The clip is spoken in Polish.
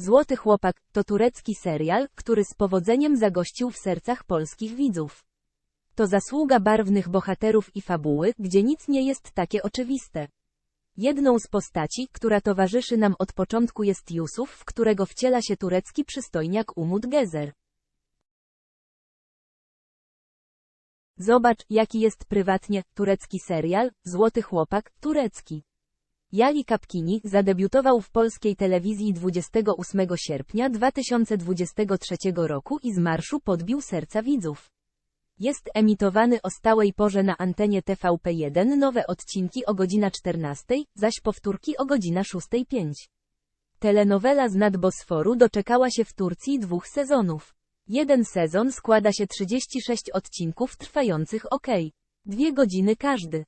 Złoty Chłopak to turecki serial, który z powodzeniem zagościł w sercach polskich widzów. To zasługa barwnych bohaterów i fabuły, gdzie nic nie jest takie oczywiste. Jedną z postaci, która towarzyszy nam od początku jest Yusuf, w którego wciela się turecki przystojniak Umut Gezer. Zobacz, jaki jest prywatnie turecki serial Złoty Chłopak turecki. Jali Kapkini zadebiutował w polskiej telewizji 28 sierpnia 2023 roku i z marszu podbił serca widzów. Jest emitowany o stałej porze na antenie TVP1 nowe odcinki o godzina 14, zaś powtórki o godzina 6.05. Telenowela z nad Bosforu doczekała się w Turcji dwóch sezonów. Jeden sezon składa się 36 odcinków trwających ok. Dwie godziny każdy.